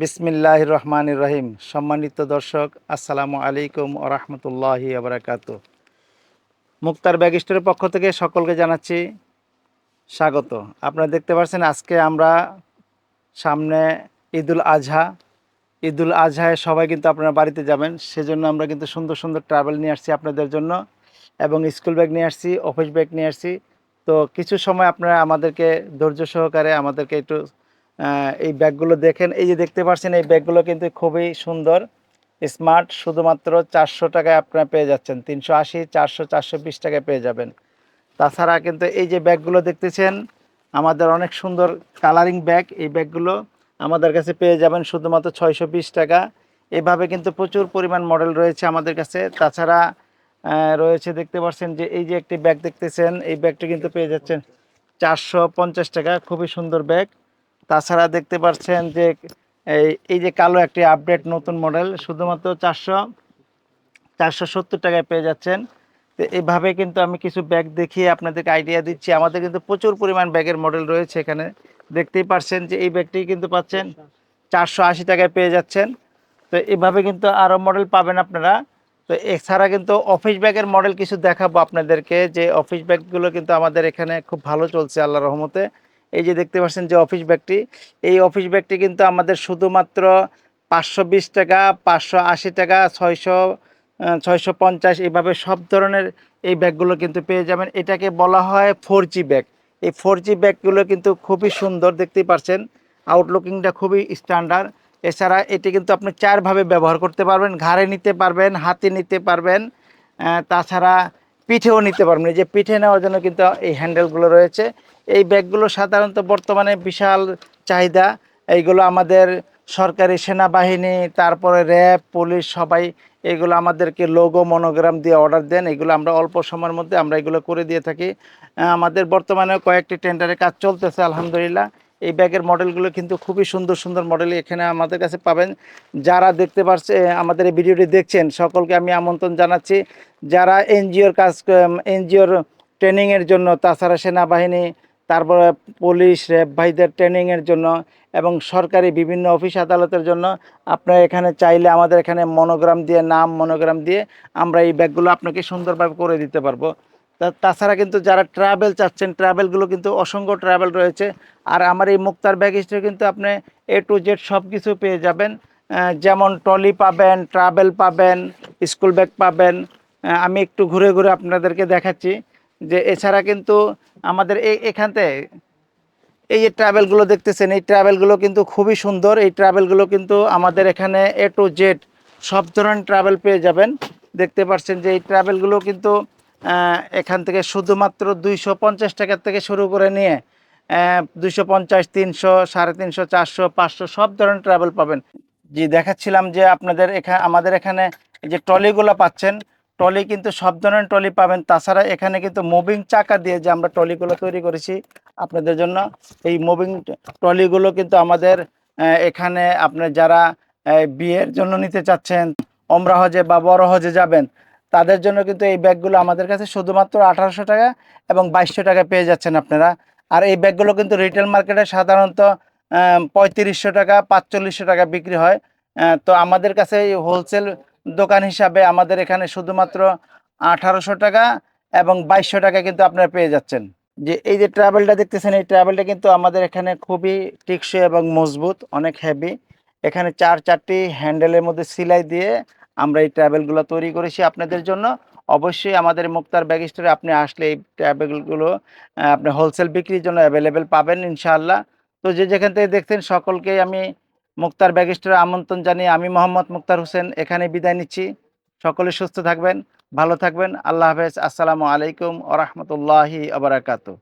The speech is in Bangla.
বিসমিল্লাহ রহমান রহিম সম্মানিত দর্শক, আসসালামু আলাইকুম ওরহমতুল্লাহি আবরাকাত মুক্তার ব্যাগ স্টোরের পক্ষ থেকে সকলকে জানাচ্ছি স্বাগত। আপনারা দেখতে পাচ্ছেন আজকে আমরা সামনে ঈদুল আজহা। ঈদুল আজহায় সবাই কিন্তু আপনারা বাড়িতে যাবেন, সেজন্য আমরা কিন্তু সুন্দর সুন্দর ট্রাভেল নিয়ে আসছি আপনাদের জন্য এবং স্কুল ব্যাগ নিয়ে আসছি অফিস ব্যাগ নিয়ে আসছি। তো কিছু সময় আপনারা আমাদেরকে ধৈর্য সহকারে আমাদেরকে একটু এই ব্যাগগুলো দেখেন। এই যে দেখতে পাচ্ছেন, এই ব্যাগগুলো কিন্তু খুবই সুন্দর, স্মার্ট, শুধুমাত্র চারশো টাকায় আপনারা পেয়ে যাচ্ছেন। তিনশো আশি, চারশো চারশো বিশ টাকায় পেয়ে যাবেন। তাছাড়া কিন্তু এই যে ব্যাগগুলো দেখতেছেন, আমাদের অনেক সুন্দর কালারিং ব্যাগ এই ব্যাগগুলো আমাদের কাছে পেয়ে যাবেন শুধুমাত্র ছয়শো বিশ টাকা। এভাবে কিন্তু প্রচুর পরিমাণ মডেল রয়েছে আমাদের কাছে। তাছাড়া রয়েছে দেখতে পাচ্ছেন যে এই যে একটি ব্যাগ দেখতেছেন, এই ব্যাগটি কিন্তু পেয়ে যাচ্ছেন চারশো পঞ্চাশ টাকা। খুবই সুন্দর ব্যাগ তাছাড়া দেখতে পাচ্ছেন যে, এই এই যে কালো একটি আপডেট নতুন মডেল শুধুমাত্র চারশো চারশো সত্তর টাকায় পেয়ে যাচ্ছেন। তো এইভাবে কিন্তু আমি কিছু ব্যাগ দেখিয়ে আপনাদেরকে আইডিয়া দিচ্ছি। আমাদের কিন্তু প্রচুর পরিমাণ ব্যাগের মডেল রয়েছে এখানে। দেখতেই পারছেন যে এই ব্যাগটি কিন্তু পাচ্ছেন চারশো আশি টাকায় পেয়ে যাচ্ছেন। তো এভাবে কিন্তু আরও মডেল পাবেন আপনারা। তো এছাড়া কিন্তু অফিস ব্যাগের মডেল কিছু দেখাবো আপনাদেরকে যে অফিস ব্যাগগুলো কিন্তু আমাদের এখানে খুব ভালো চলছে আল্লাহ রহমতে। এই যে দেখতে পাচ্ছেন যে অফিস ব্যাগটি এই অফিস ব্যাগটি কিন্তু আমাদের শুধুমাত্র পাঁচশো বিশ টাকা, পাঁচশো আশি টাকা, ছয়শো ছয়শো পঞ্চাশ এইভাবে সব ধরনের এই ব্যাগগুলো কিন্তু পেয়ে যাবেন। এটাকে বলা হয় ফোর ব্যাগ এই ফোর ব্যাগগুলো কিন্তু খুবই সুন্দর দেখতেই পাচ্ছেন। আউটলুকিংটা খুবই স্ট্যান্ডার্ড এছাড়া এটি কিন্তু আপনি চারভাবে ব্যবহার করতে পারবেন। ঘাড়ে নিতে পারবেন, হাতে নিতে পারবেন তাছাড়া পিঠেও নিতে পারবেন। এই যে পিঠে নেওয়ার জন্য কিন্তু এই হ্যান্ডেলগুলো রয়েছে। এই ব্যাগগুলো সাধারণত বর্তমানে বিশাল চাহিদা। এইগুলো আমাদের সরকারি সেনাবাহিনী, তারপরে র্যাব, পুলিশ সবাই এগুলো আমাদেরকে লোগো মনোগ্রাম দিয়ে অর্ডার দেন। এগুলো আমরা অল্প সময়ের মধ্যে আমরা এগুলো করে দিয়ে থাকি। আমাদের বর্তমানে কয়েকটি টেন্ডারে কাজ চলতেছে, আলহামদুলিল্লাহ। এই ব্যাগের মডেলগুলো কিন্তু খুবই সুন্দর সুন্দর মডেল এখানে আমাদের কাছে পাবেন। যারা দেখতে পারছে আমাদের এই ভিডিওটি দেখছেন, সকলকে আমি আমন্ত্রণ জানাচ্ছি। যারা এনজিওর কাজ এনজিওর ট্রেনিংয়ের জন্য, তাছাড়া সেনাবাহিনী তারপরে পুলিশ, র্যাব ভাইদের ট্রেনিংয়ের জন্য এবং সরকারি বিভিন্ন অফিস আদালতের জন্য আপনার এখানে চাইলে আমাদের এখানে মনোগ্রাম দিয়ে, নাম মনোগ্রাম দিয়ে আমরা এই ব্যাগগুলো আপনাকে সুন্দরভাবে করে দিতে পারব। তা- তাছাড়া কিন্তু যারা ট্রাভেল চাচ্ছেন ট্রাভেলগুলো কিন্তু অসংখ্য ট্রাভেল রয়েছে। আর আমার এই মুক্তার ব্যাগ স্টোরে কিন্তু আপনি এ টু জেড সব কিছু পেয়ে যাবেন। যেমন ট্রলি পাবেন ট্রাভেল পাবেন স্কুল ব্যাগ পাবেন। আমি একটু ঘুরে ঘুরে আপনাদেরকে দেখাচ্ছি। যে এছাড়া কিন্তু আমাদের এই এখান থেকে এই যে ট্রাভেলগুলো দেখতেছেন, এই ট্রাভেলগুলো কিন্তু খুবই সুন্দর। এই ট্রাভেলগুলো কিন্তু আমাদের এখানে এ টু জেড সব ধরনের ট্রাভেল পেয়ে যাবেন। দেখতে পাচ্ছেন যে এই ট্রাভেলগুলো কিন্তু এখান থেকে শুধুমাত্র দুইশো পঞ্চাশ টাকার থেকে শুরু করে নিয়ে দুইশো পঞ্চাশ, তিনশো, সাড়ে তিনশো, চারশো, পাঁচশো সব ধরনের ট্রাভেল পাবেন। জি, দেখাচ্ছিলাম যে আপনাদের এখানে আমাদের এখানে যে ট্রলিগুলো পাচ্ছেন ট্রলি কিন্তু সব ধরনের ট্রলি পাবেন। তাছাড়া এখানে কিন্তু মুভিং চাকা দিয়ে যে আমরা ট্রলিগুলো তৈরি করেছি আপনাদের জন্য, এই মুভিং ট্রলিগুলো কিন্তু আমাদের এখানে আপনার যারা বিয়ের জন্য নিতে চাচ্ছেন, ওমরা হজে বা বড় হজে যাবেন, তাদের জন্য কিন্তু এই ব্যাগগুলো আমাদের কাছে শুধুমাত্র আঠারোশো টাকা এবং বাইশশো টাকা পেয়ে যাচ্ছেন আপনারা। আর এই ব্যাগগুলো কিন্তু রিটেল মার্কেটে সাধারণত পঁয়ত্রিশশো টাকা, পাঁচচল্লিশশো টাকা বিক্রি হয়। তো আমাদের কাছে এই হোলসেল দোকান হিসাবে আমাদের এখানে শুধুমাত্র আঠারোশো টাকা এবং বাইশশো টাকা কিন্তু আপনারা পেয়ে যাচ্ছেন। যে এই যে ট্রাভেলটা দেখতেছেন, এই ট্রাভেলটা কিন্তু আমাদের এখানে খুবই টেকসই এবং মজবুত, অনেক হেভি এখানে চার চারটি হ্যান্ডেলের মধ্যে সেলাই দিয়ে আমরা এই ট্রাভেলগুলো তৈরি করেছি আপনাদের জন্য। অবশ্যই আমাদের মুক্তার ব্যাগ স্টোরে আপনি আসলে এই ট্রাভেলগুলো আপনি হোলসেল বিক্রির জন্য অ্যাভেলেবেল পাবেন ইনশাআল্লাহ। তো যে যেখান থেকে দেখছেন সকলকে আমি মুক্তার ব্যাগিস্টার আমন্ত্রণ জানিয়ে আমি মোহাম্মদ মুক্তার হোসেন এখানে বিদায় নিচ্ছি। সকলে সুস্থ থাকবেন, ভালো থাকবেন। আল্লাহ হাফেজ। আসসালামু আলাইকুম ওরহমতুল্লাহি আবরাকাতু